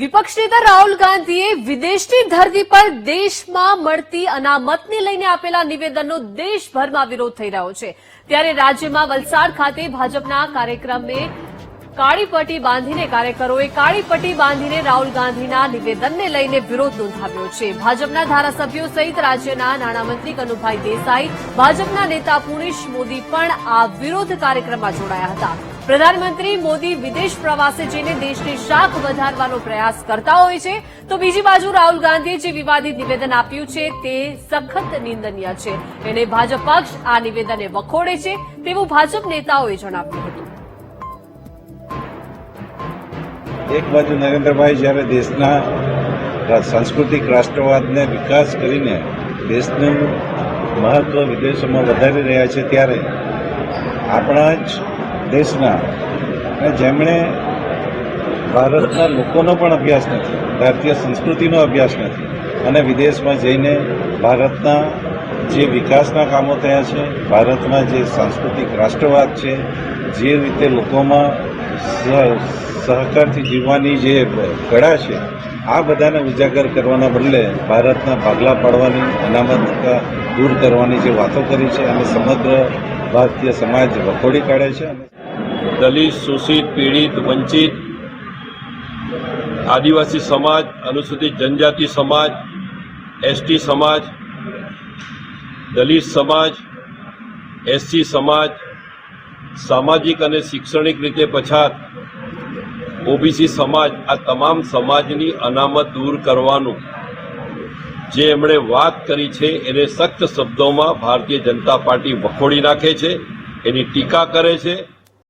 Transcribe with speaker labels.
Speaker 1: વિપક્ષ નેતા રાહુલ ગાંધીએ વિદેશની ધરતી પર દેશમાં મળતી અનામતને લઈને આપેલા નિવેદનનો દેશભરમાં વિરોધ થઈ રહ્યો છે. ત્યારે રાજ્યમાં વલસાડ ખાતે ભાજપના કાર્યક્રમે કાળી પટ્ટી બાંધીને કાર્યકરોએ કાળી પટ્ટી બાંધીને રાહુલ ગાંધીના નિવેદનને લઈને વિરોધ નોંધાવ્યો છે. ભાજપના ધારાસભ્યો સહિત રાજ્યના નાણામંત્રી કનુભાઈ દેસાઈ, ભાજપના નેતા પુણેશ મોદી પણ આ વિરોધ કાર્યક્રમમાં જોડાયા હતા. પ્રધાનમંત્રી મોદી વિદેશ પ્રવાસે જઈને દેશની શાખ વધારવાનો પ્રયાસ કરતા હોય છે. તો બીજી બાજુ રાહુલ ગાંધીએ જે વિવાદિત નિવેદન આપ્યું છે, તે સખત નિંદનીય છે. એને ભાજપ પક્ષ આ નિવેદનને વખોડે છે તેવું ભાજપ નેતાઓએ જણાવ્યું હતું.
Speaker 2: એક બાજુ નરેન્દ્રભાઈ, જ્યારે દેશના સાંસ્કૃતિક રાષ્ટ્રવાદને વિકાસ કરીને દેશનું મહત્વ વિદેશોમાં વધારી રહ્યા છે, ત્યારે આપણા જ દેશના જેમણે ભારતના લોકોનો પણ અભ્યાસ નથી, ભારતીય સંસ્કૃતિનો અભ્યાસ નથી અને વિદેશમાં જઈને ભારતના જે વિકાસના કામો થયા છે ભારતમાં જે સાંસ્કૃતિક રાષ્ટ્રવાદ છે, જે રીતે લોકોમાં સહ- સહકારથી જીવવાની જે કળા છે, આ બધાને ઉજાગર કરવાના બદલે ભારતના ભાગલા પાડવાની, અનામત દૂર કરવાની જે વાતો કરી છે અને સમગ્ર ભારતીય સમાજ વખોડી કાઢે છે.
Speaker 3: દલિત, શોષિત, પીડિત, વંચિત, આદિવાસી સમાજ, અનુસૂચિત જનજાતિ સમાજ, એસટી સમાજ, દલિત સમાજ, એસસી સમાજ, સામાજિક અને શૈક્ષણિક રીતે પછાત ઓબીસી સમાજ, આ તમામ સમાજની અનામત દૂર કરવાનું જે એમણે વાત કરી છે, એને સખ્ત શબ્દોમાં ભારતીય જનતા પાર્ટી વખોડી નાખે છે, એની ટીકા કરે છે